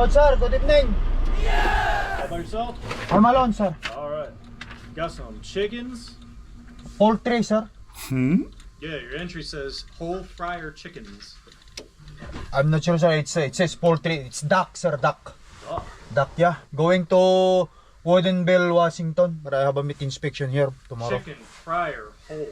Good sir, good evening. How about yourself? I'm alone sir. All right. Got some chickens. Poultry sir. Hmm? Yeah, your entry says whole fryer chickens. I'm not sure sir, it's, it says poultry. It's duck sir, duck. Oh, Duck, yeah. Going to Woodinville, Washington. But I have a meat inspection here tomorrow. chicken fryer whole.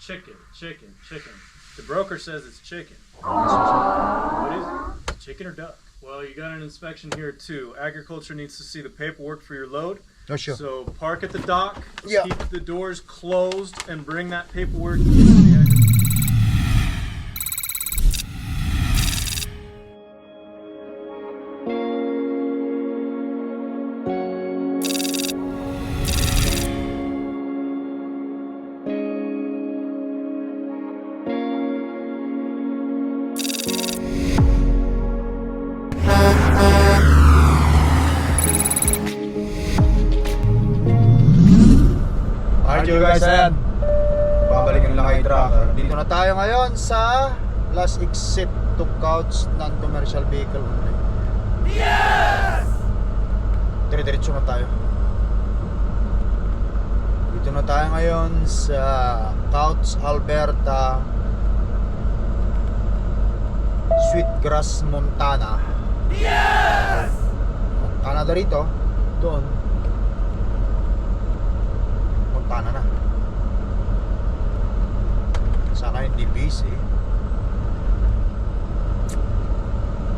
Chicken, chicken, chicken. The broker says it's chicken. What is it? Chicken or duck? Well, you got an inspection here too. Agriculture needs to see the paperwork for your load. Oh, sure. So park at the dock. Yeah. Keep the doors closed and bring that paperwork. to the mm-hmm. Ayan. Babalikan lang kay Tracker. Dito na tayo ngayon sa last exit to couch non-commercial vehicle only. Yes! Dire-diretso na tayo. Dito na tayo ngayon sa Couch Alberta Sweetgrass, Montana. Yes! Canada rito. Doon. Montana na. Sana hindi busy.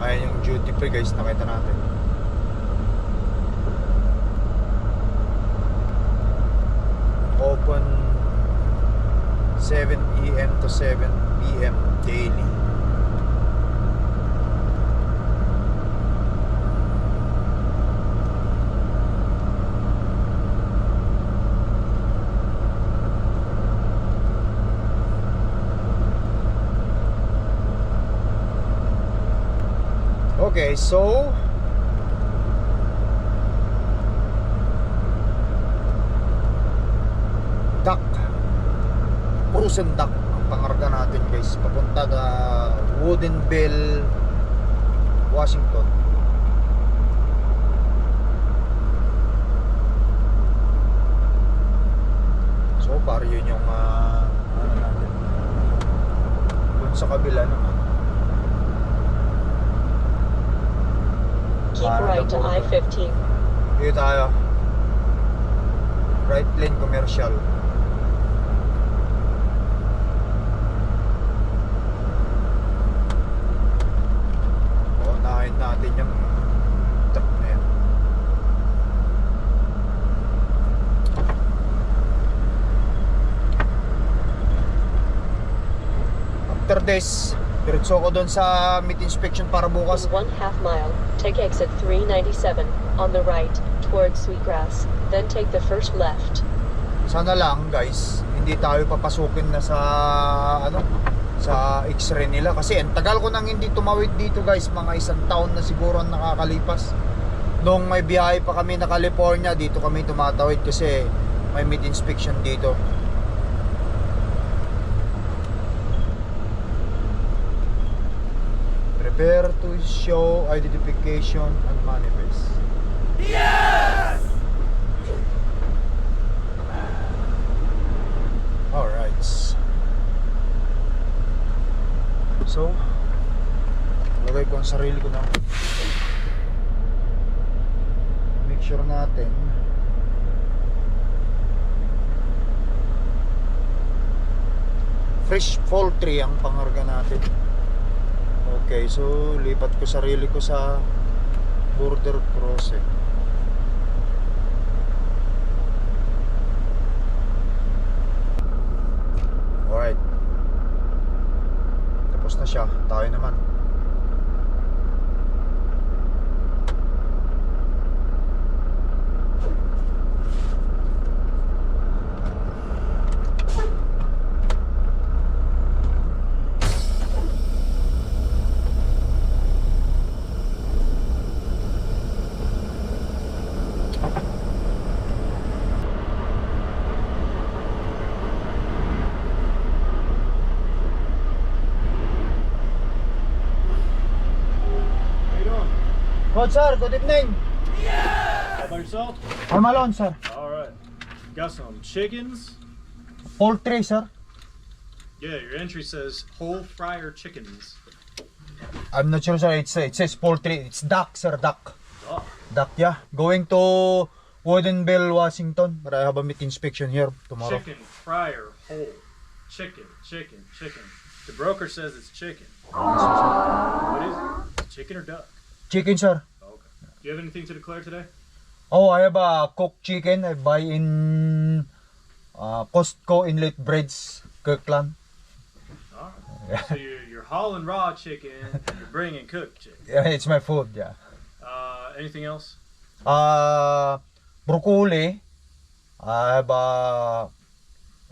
Ayan yung duty free guys, nakita natin. Open 7 a.m. to 7 p.m. daily. Okay, so duck. Frozen duck ang pangarga natin guys. Papunta na Woodinville Washington so far yun yung ah, ano natin dun sa kabila naman Keep Para right to na po. I-15. Dito tayo. Right lane commercial. Unahin natin yung truck na yan. After this, diretso ko doon sa meat inspection para bukas. In one half mile, take exit 397 on the right towards Sweetgrass. Then take the first left. sana lang guys hindi tayo papasukin na sa ano sa x-ray nila kasi ang tagal ko nang hindi tumawid dito guys mga isang taon na siguro ang nakakalipas nung may biyahe pa kami na California dito kami tumatawid kasi may mid inspection dito prepare to show identification and manifest Alright. So, lagay ko ang sarili ko na. Make sure natin fresh poultry ang pangarga natin. Okay, so lipat ko sarili ko sa border crossing. Alright. Tapos na siya. Tayo naman. Sir, good evening. How about yourself? I'm alone sir. All right. Got some chickens. Poultry sir. Yeah, your entry says whole fryer chickens. I'm not sure sir, it's, it says poultry. It's duck sir, duck. Oh, Duck, yeah. Going to Woodinville, Washington. But I have a meat inspection here tomorrow. chicken fryer whole. Chicken, chicken, chicken. The broker says it's chicken. What is it? Chicken or duck? Chicken sir. Do you have anything to declare today? Oh, I have a cooked chicken. I buy in uh, Costco Inlet Breads, Kirkland. All right. So you're, you're hauling raw chicken. You're bringing cooked chicken. Yeah, it's my food, yeah. Uh, anything else? Uh, broccoli. I have a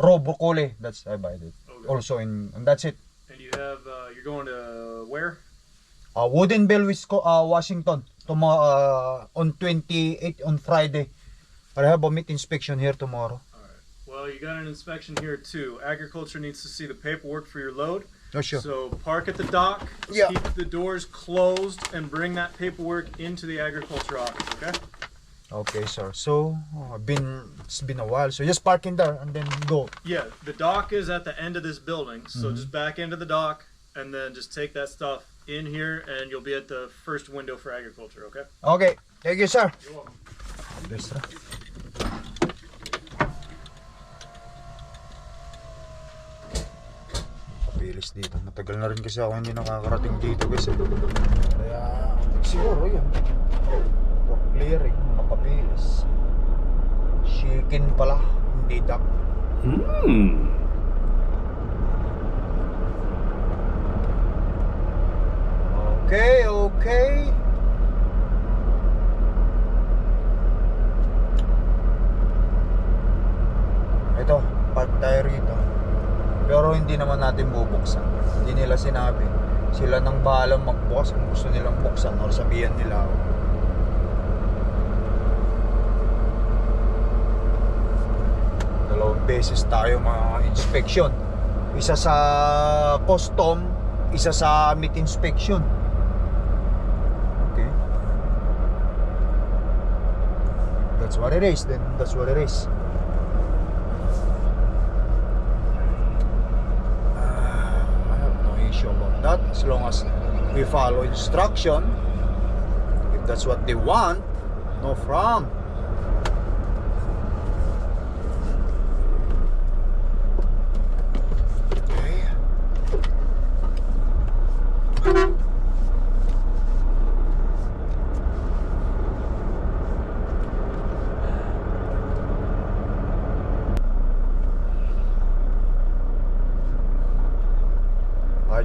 raw broccoli. That's I buy it. Okay. Also in, and that's it. And you have uh, you're going to where? Uh, Woodinville, Wisco, uh, Washington. Tomorrow, uh, on 28 on Friday. I have a meat inspection here tomorrow. All right. Well, you got an inspection here too. Agriculture needs to see the paperwork for your load. Oh, sure. So park at the dock. Yeah. Keep the doors closed and bring that paperwork into the agriculture office. Okay. Okay, sir. So, oh, been, it's been a while. So just park in there and then go. Yeah. The dock is at the end of this building. So Mm-hmm. just back into the dock and then just take that stuff in here and you'll be at the first window for agriculture. Okay. Okay. Thank you, sir. You're welcome. Yes, sir. Papilis dito. Matagal na rin kasi ako hindi nakakarating dito guys. Eh. Kaya siguro yun. For clearing mga papilis. Chicken pala, hindi duck. Okay, okay. Ito, park tayo rito. Pero hindi naman natin bubuksan. Hindi nila sinabi. Sila nang bahalang magbukas kung gusto nilang buksan or sabihan nila ako. Dalawang beses tayo mga inspection. Isa sa custom, isa sa meat inspection. Okay. That's what it is then. That's what it is. I have no issue about that as long as we follow instruction. If that's what they want, no problem. Okay. Okay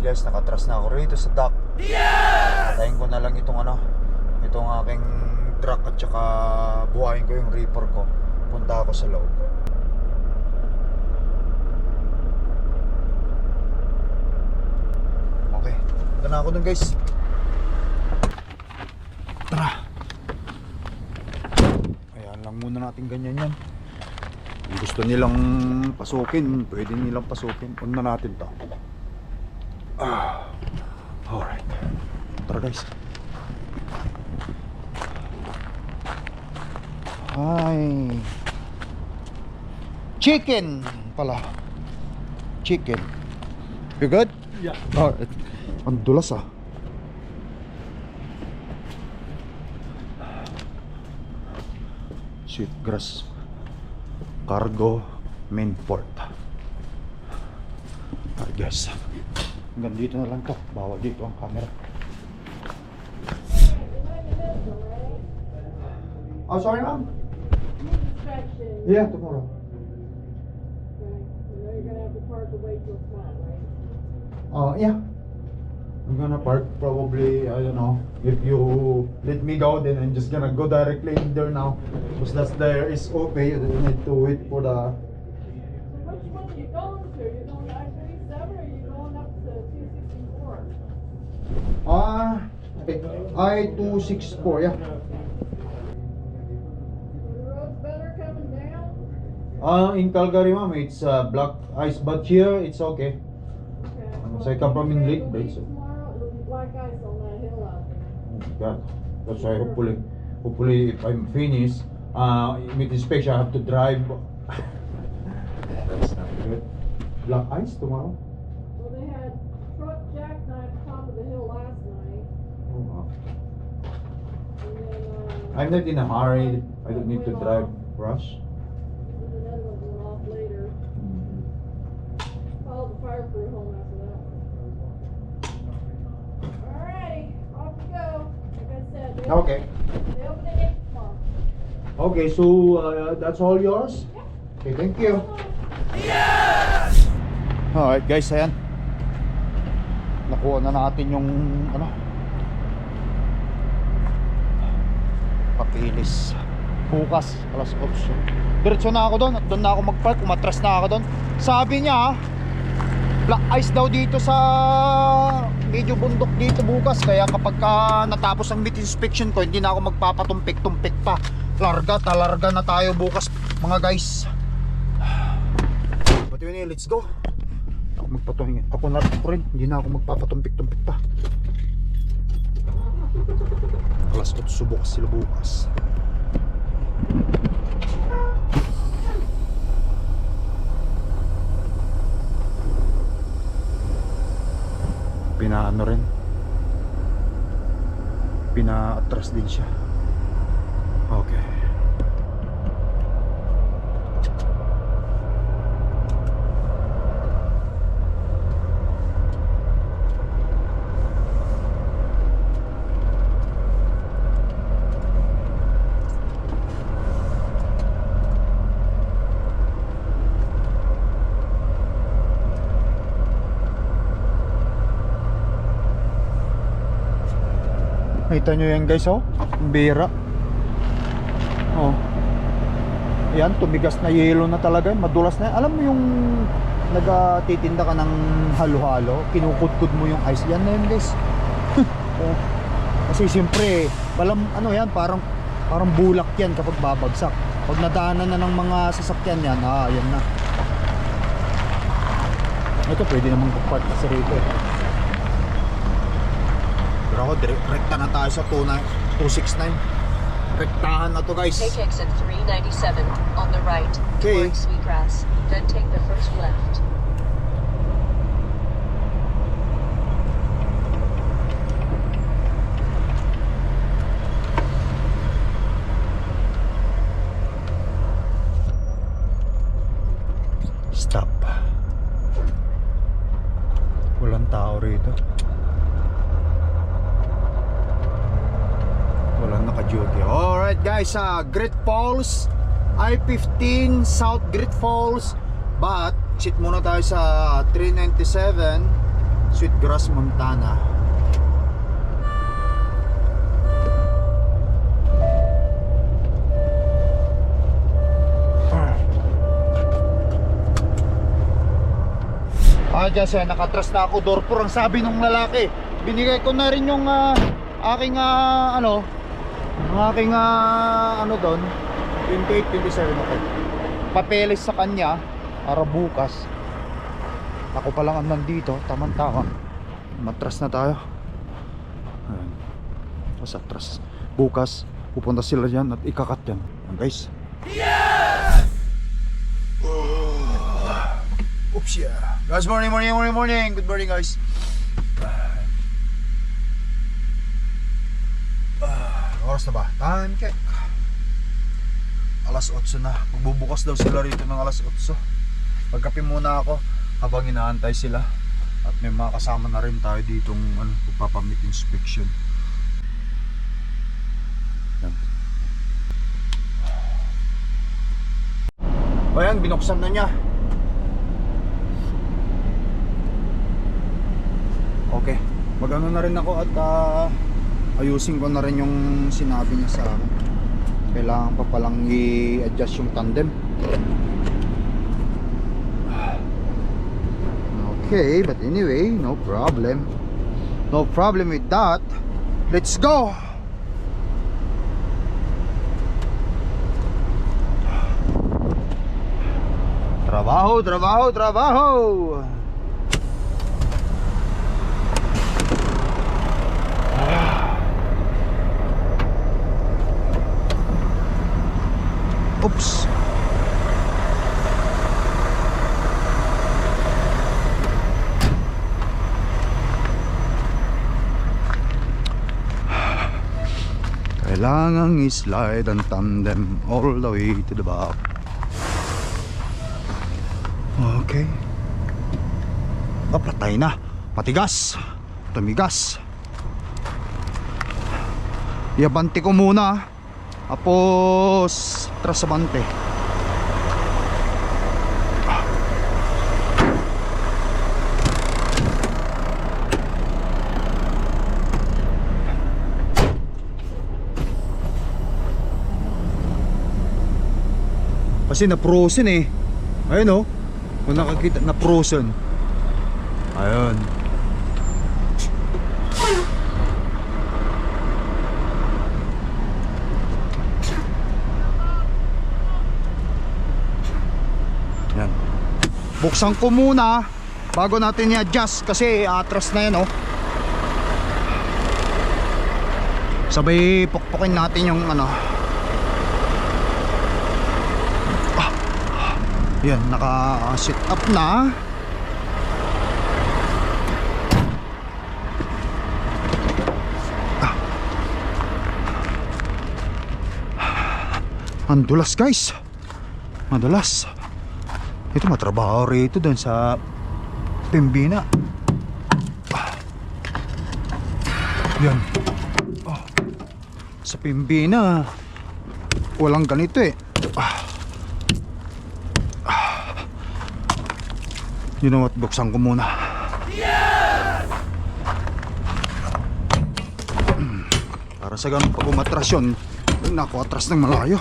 guys, nakatras na ako rito sa dock. Yeah! Patayin ko na lang itong ano, itong aking truck at saka buhayin ko yung reaper ko. Punta ako sa loob. Okay, punta na ako dun guys. Tara! Ayan lang muna natin ganyan yan. Kung gusto nilang pasukin, pwede nilang pasukin. Una natin to. Ah, alright. Tara guys. Hi. Chicken pala. Chicken. You good? Yeah. Alright. Ang dulas ah. Sweetgrass. Cargo main port. Alright guys. Hanggang dito na lang to. Bawal dito ang camera. Oh, sorry ma'am. Yeah, tomorrow. Right. You know you're gonna have to park away till one, right? Uh, yeah. I'm gonna park probably, I don't know, if you let me go, then I'm just gonna go directly in there now. Because that's there is okay, you don't need to wait for the... So which one are you going to? You going I thirty-seven or you going up to two sixty-four? Ah, I-264, yeah. Uh, in Calgary, ma'am, it's uh, black ice, but here it's okay. Okay. So I come from in Okay, late, the right, week so- Tomorrow, it'll be black ice on that hill out there. Oh my God. That's why hopefully, hopefully if I'm finished, uh, with inspection, I have to drive. That's not good. Black ice tomorrow? Well, they had truck jackknife top of the hill last night, Oh, wow. and then, uh. I'm not in a hurry. I don't need to drive rush. Okay. Okay, so uh, that's all yours? Okay, thank you. Alright guys, ayan. Nakuha na natin yung ano papilis. Bukas, alas 8. Diretso na ako doon at doon na ako mag-park. Umatras na ako doon. Sabi niya, black ice daw dito sa medyo bundok dito bukas. Kaya kapag ka natapos ang meat inspection ko, hindi na ako magpapatumpik-tumpik pa. Larga, talarga na tayo bukas mga guys. But yun let's go. Ako magpatuhingi. Ako na rin. Hindi na ako magpapatumpik-tumpik pa. Alas 8 bukas sila bukas. Pinaano rin. Pina-atras din siya. Okay. Nakita nyo yan guys oh. Bira. Oh. Yan, tumigas na yelo na talaga. Madulas na yan. Alam mo yung nagatitinda ka ng halo-halo, kinukudkud mo yung ice. Yan na yan guys. oh. Kasi siyempre, balam, ano yan, parang parang bulak yan kapag babagsak. Pag nadaanan na ng mga sasakyan yan, ah, yan na. Ito pwede namang pagpark kasi rito eh. Pero ako, direct, rekta na tayo sa 29 269. Rektahan na to guys. Take exit 397 on the right Okay. towards Sweetgrass. Then take the first left. Stop. Walang tao rito. Walang naka-duty. Uh, Great Falls, I-15 South Great Falls. But, sit muna tayo sa 397 Sweetgrass, Montana. Ah, kasi nakatras na ako door ang sabi nung lalaki. Binigay ko na rin yung ah, aking ah, ano, ang aking ah, ano doon, 28, 27 ako. Papeles sa kanya para bukas. Ako pa lang ang nandito, tamang-tama. Matras na tayo. Ayan. Tapos atras. Bukas, pupunta sila dyan at ikakat yan. Ayan, guys. Oops, yeah. Guys, morning, morning, morning, morning. Good morning, guys. Ah, oras na ba? Time check. Alas 8 na. Magbubukas daw sila rito ng alas 8. Pagkape muna ako habang inaantay sila. At may mga kasama na rin tayo ditong ano, pagpapamit inspection. Yan. O yan, binuksan na niya. Okay. Magano na rin ako at ah, ayusin ko na rin yung sinabi niya sa akin. Kailangan pa palang i-adjust yung tandem. Okay, but anyway, no problem. No problem with that. Let's go! Trabaho, trabaho, trabaho! Oops. Kailangang i-slide ang tandem all the way to the back. Okay. Oh, patay na. Matigas. Tumigas. Iabante ko muna. Tapos, trasabante. Kasi na-frozen eh. Ayun oh. Kung nakakita, na-frozen. Ayun. Buksan ko muna bago natin i-adjust kasi atras na yan oh. Sabay pukpukin natin yung ano. Ah, Yan, naka-sit up na. Ang dulas guys Madulas Ito matrabaho rito dun sa Pimbina. Yan Ah. Sa Pimbina Walang ganito eh Ah. Ah. You know what, buksan ko muna Hmm. Para sa ganun pag umatras yun Naku, atras ng malayo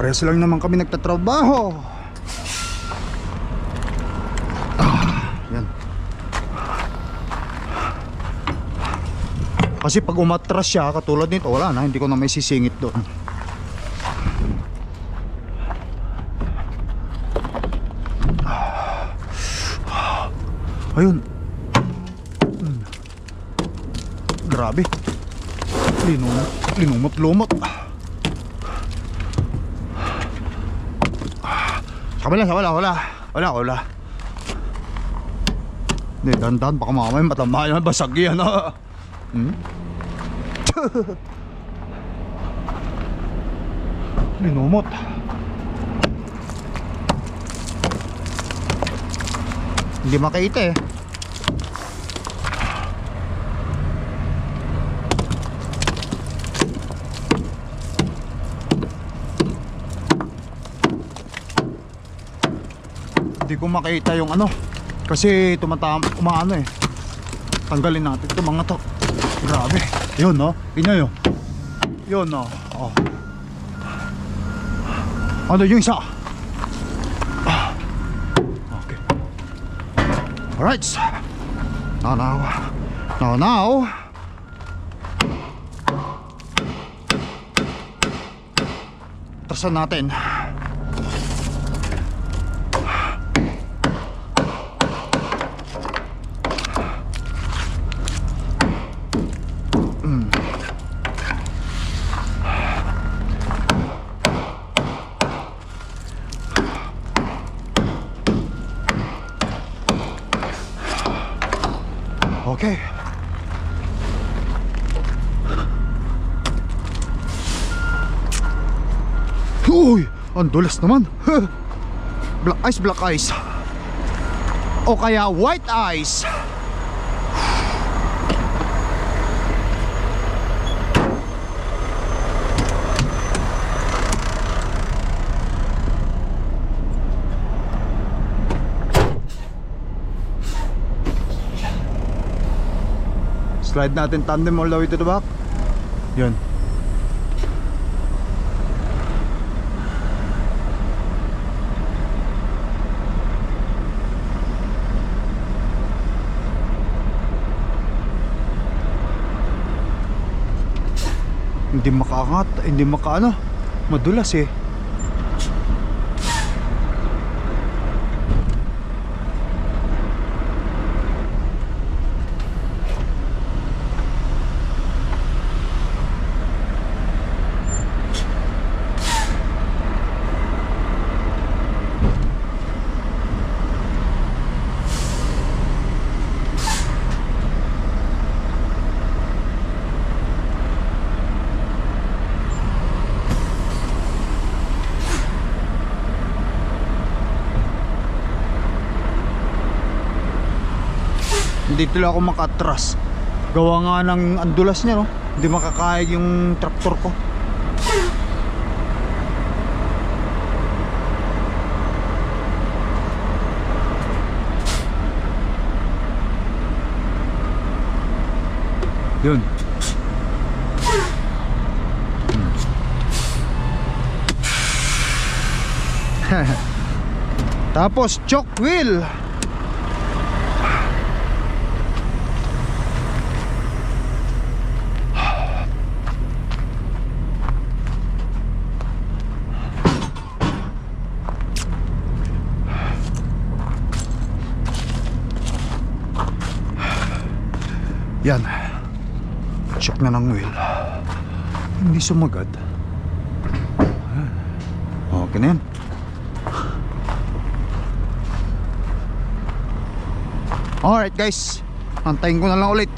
Pare-pares lang naman kami nagtatrabaho. Ah, yan. Kasi pag umatras siya, katulad nito, wala na, hindi ko na may sisingit doon. Ayun. Hmm. Grabe. Linumot, linumot-lumot. Kabila, wala, wala. Wala, wala. Hindi, dandan, baka mamaya matama yan, basag yan, ha? Hmm? Linumot. Hindi makita eh. Hindi ko makita yung ano. Kasi tumatama, umaano eh. Tanggalin natin ito mga to. Grabe. Yun no. Tingnan yun. Yun no. Oh. Ano yung isa? Ah. Okay. Alright. Now now. Now now. Trasan natin. Okay. Uy, ang dulas naman. black ice, black ice. O kaya white ice. Slide natin tandem all the way to the back. Yun. Hindi makaangat, hindi makaano. Madulas eh. Hindi tuloy ako makatras. Gawa nga ng andulas niya, no? Hindi makakayag yung traktor ko. Yun. Tapos choke wheel. Yan. Check na ng wheel. Hindi sumagad. Okay na yan. Alright guys. Antayin ko na lang ulit.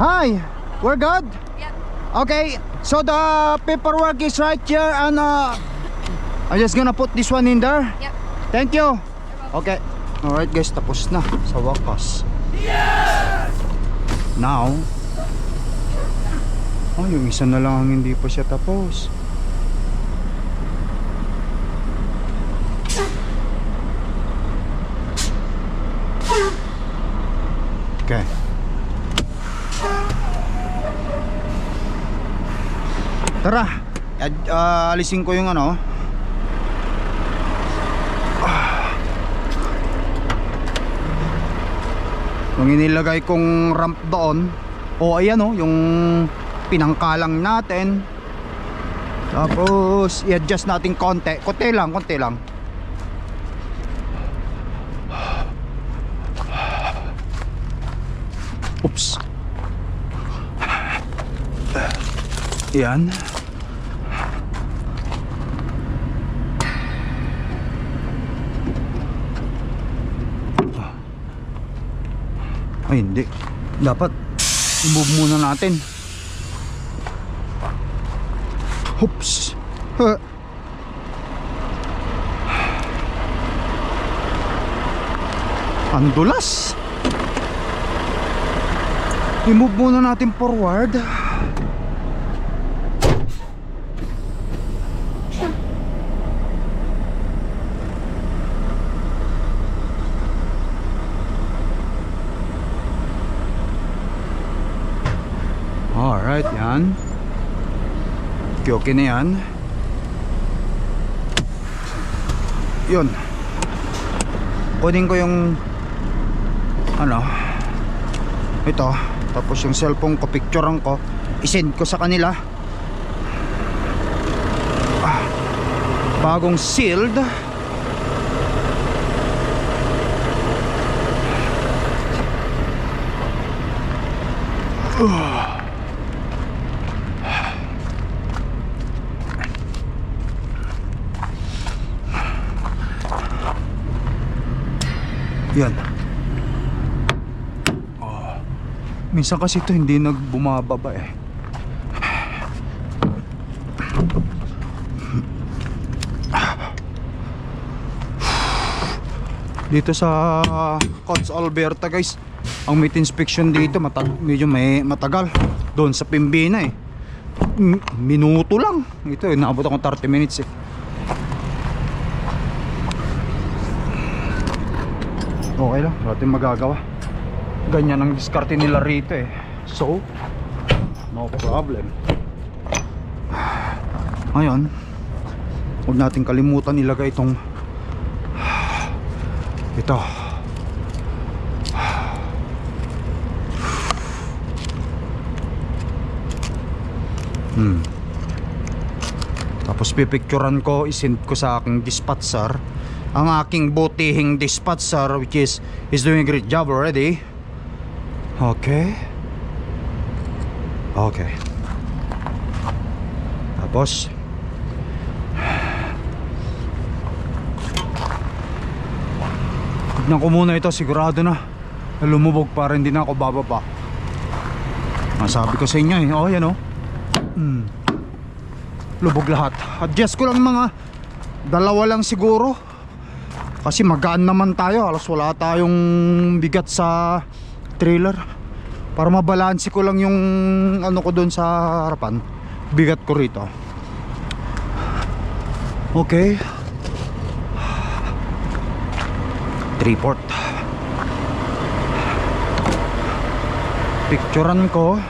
Hi! We're good? Yep. Okay, so the paperwork is right here and uh, I'm just gonna put this one in there. Yep. Thank you. Okay. Alright guys, tapos na sa wakas. Now, oh, yung isa na lang ang hindi pa siya tapos. Okay. Tara, ah, alisin ko yung ano. Yung inilagay kong ramp doon O ayan o Yung pinangkalang natin. Tapos I-adjust natin konti. Konti lang, konti lang. Oops. Yan Ay hindi. Dapat I-move muna natin. Oops. Huh. Ang dulas. I-move muna natin forward Alright, yan. Okay, na yan. Yun. Kunin ko yung ano ito. Tapos yung cellphone ko, picturean ko. isend ko sa kanila. Ah, bagong sealed. Yan. Oh. Minsan kasi ito hindi nagbumababa eh. Dito sa Cots Alberta guys, ang meat inspection dito matag medyo may matagal. Doon sa Pimbina eh. M- minuto lang. Ito eh, naabot ako 30 minutes eh. Okay lang, wala tayong magagawa. Ganyan ang diskarte nila rito eh. So, no problem. Ngayon, huwag natin kalimutan ilagay itong ito. Hmm. Tapos pipicturan ko, isend ko sa aking dispatcher ang aking butihing dispatcher which is is doing a great job already. Okay. Okay. Tapos Tignan ko muna ito, sigurado na lumubog para hindi na ako bababa. Masabi ko sa inyo eh, oh yan oh. Hmm. Lubog lahat. Adjust ko lang mga dalawa lang siguro. Kasi magaan naman tayo, halos wala tayong bigat sa trailer. Para mabalansi ko lang yung ano ko doon sa harapan. Bigat ko rito. Okay. Triport. Picturean ko.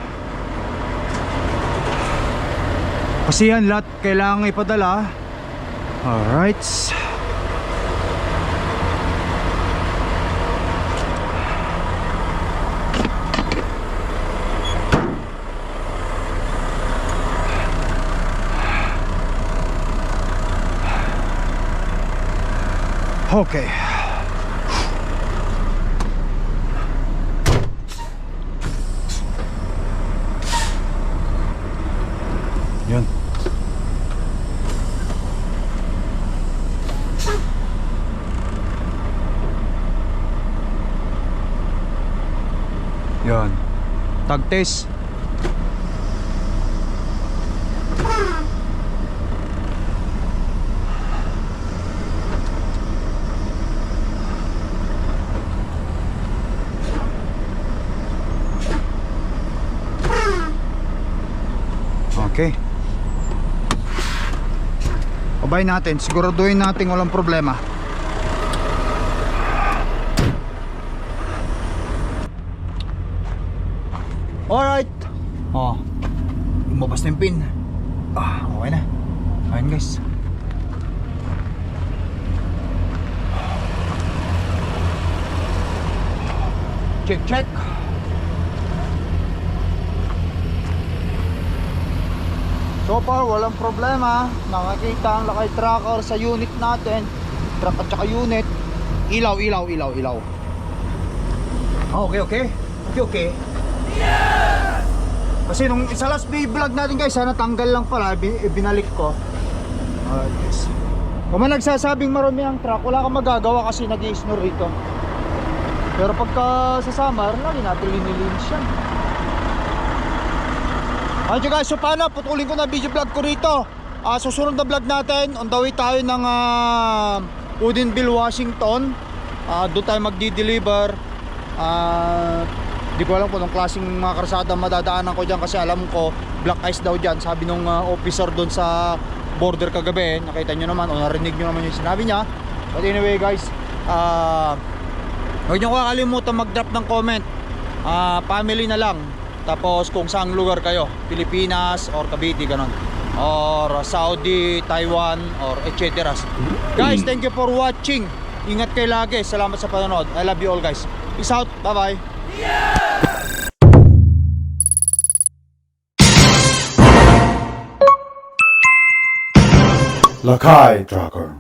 Kasi yan lahat kailangan ipadala. Alright. Okay. Yun. Yun. Tag test. Okay. Abay natin, siguraduhin natin walang problema. Alright. Oh. Lumabas na yung pin. Ah, okay na. Ayun guys. Check, check. So far, walang problema. Nakakita ang lakay tracker sa unit natin. Truck at saka unit. Ilaw, ilaw, ilaw, ilaw. Okay, okay. Okay, okay. Kasi nung sa last vlog natin guys, sana tanggal lang pala, bin- binalik ko. Alright guys. Kung man nagsasabing marami ang truck, wala kang magagawa kasi nag snow rito. Pero pagka sa summer, lagi natin linilinis yan. Ayun guys, so paano? Putulin ko na video vlog ko rito. Ah, susunod na vlog natin, on the way tayo ng uh, Woodinville, Washington. Ah, doon tayo magdi-deliver. Ah, di ko alam kung anong klaseng mga karsada madadaanan ko dyan kasi alam ko black ice daw dyan. Sabi nung ah, officer doon sa border kagabi, nakita nyo naman o narinig nyo naman yung sinabi niya. But anyway guys, ah, huwag nyo kakalimutan mag-drop ng comment. Ah, family na lang. Tapos kung saang lugar kayo, Pilipinas or Cavite ganon. Or Saudi, Taiwan or etc. Guys, thank you for watching. Ingat kayo lagi. Salamat sa panonood. I love you all guys. Peace out. Bye-bye. Lakai Tracker.